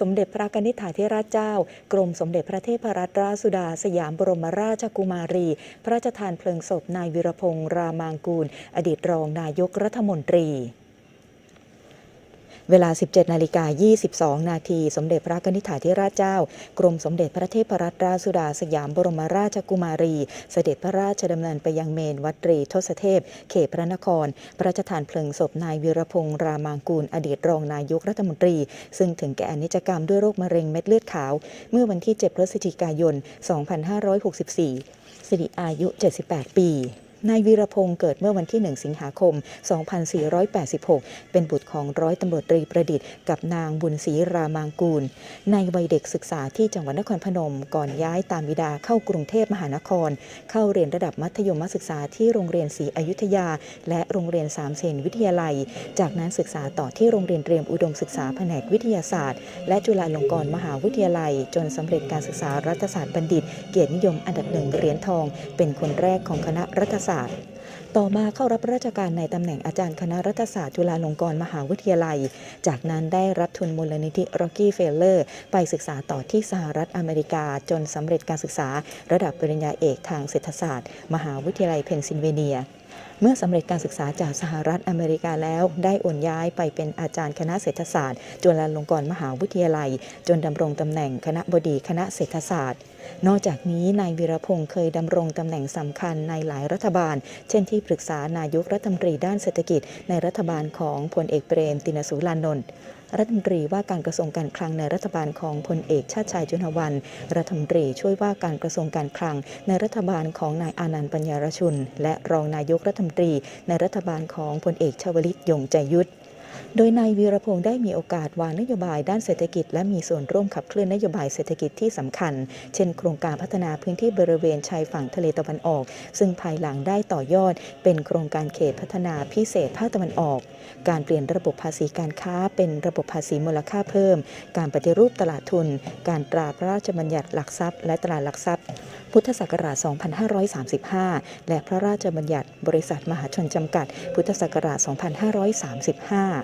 สมเด็จพระนิธิถาธิราชเจ้า กรมสมเด็จพระเทพรัตนราชสุดา สยามบรมราชกุมารี พระราชทานเพลิงศพนายวิรพงษ์รามางกูล อดีตรองนายกรัฐมนตรี เวลา 17 นาฬิกา 22 นาที สมเด็จพระนิธิถาธิราชเจ้า กรมสมเด็จพระเทพรัตนราชสุดาสยามบรมราชกุมารี เสด็จพระราชดำเนินไปยังเมนวัดตรีทศเทพ เขตพระนคร พระราชทานเพลิงศพนายวีรพงษ์รามางกูล อดีตรองนายกรัฐมนตรี ซึ่งถึงแก่อนิจกรรมด้วยโรคมะเร็งเม็ดเลือดขาว เมื่อวันที่ 7 พฤศจิกายน 2564 สิริอายุ 78 ปี นายวีรพงศ์เกิดเมื่อวันที่ 1 สิงหาคม 2486 เป็นบุตรของร้อยตำรวจตรีประดิษฐ์กับนางบุญศรีรามางกูล ในวัยเด็กศึกษาที่จังหวัดนครพนม ก่อนย้ายตามบิดาเข้ากรุงเทพมหานคร เข้าเรียนระดับมัธยมศึกษาที่โรงเรียนศรีอยุธยา และโรงเรียนสามเสนวิทยาลัย จากนั้นศึกษาต่อที่โรงเรียนเตรียมอุดมศึกษาแผนกวิทยาศาสตร์ และจุฬาลงกรณ์มหาวิทยาลัย จนสำเร็จการศึกษารัฐศาสตร์บัณฑิต เกียรตินิยมอันดับหนึ่งเหรียญทอง เป็นคนแรกของคณะรัฐศาสตร์ estar. ต่อมาเข้ารับราชการในตำแหน่งอาจารย์คณะรัฐศาสตร์จุฬาลงกรณ์มหาวิทยาลัย จากนั้นได้รับทุนมูลนิธิ Rocky f e l l e r ไปศึกษาต่อที่สหรัฐอเมริกา จนสำเร็จการศึกษาระดับปริญญาเอกทางเศรษฐศาสตร์ มหาวิทยาลัยเพนซิลเวเนียเมื่อสำเร็จการศึกษาจากสหรัฐอเมริกาแล้ว ได้โอนย้ายไปเป็นอาจารย์คณะเศรษฐศาสตร์ จุฬาลงกรณ์มหาวิทยาลัย จนดำรงตำแหน่งคณะบดีคณะเศรษฐศาสตร์ นอกจากนี้นายวีรพงศ์เคยดำรงตำแหน่งสำคัญในหลายรัฐบาล เช่นที่ปรึกษานายกรัฐมนตรีด้านเศรษฐกิจในรัฐบาลของพลเอกเปรมตินสุรานนท์รัฐมนตรีว่าการกระทรวงการคลังในรัฐบาลของพลเอกชาติชายจุนวัน รัฐมนตรีช่วยว่าการกระทรวงการคลัง ในรัฐบาลของนายอานันต์ปัญญารชุน และรองนายกรัฐมนตรี ในรัฐบาลของพลเอกชวลิตยงใจยุทธ โดยนายวีรพงศ์ได้มีโอกาสวางนโยบายด้านเศรษฐกิจ และมีส่วนร่วมขับเคลื่อนนโยบายเศรษฐกิจที่สำคัญ เช่น โครงการพัฒนาพื้นที่บริเวณชายฝั่งทะเลตะวันออก ซึ่งภายหลังได้ต่อยอด เป็นโครงการเขตพัฒนาพิเศษภาคตะวันออก การเปลี่ยนระบบภาษีการค้า เป็นระบบภาษีมูลค่าเพิ่ม การปฏิรูปตลาดทุน การตราพระราชบัญญัติหลักทรัพย์ และตลาดหลักทรัพย์พุทธศักราช 2535 และพระราชบัญญัติบริษัทมหาชนจำกัด พุทธศักราช 2535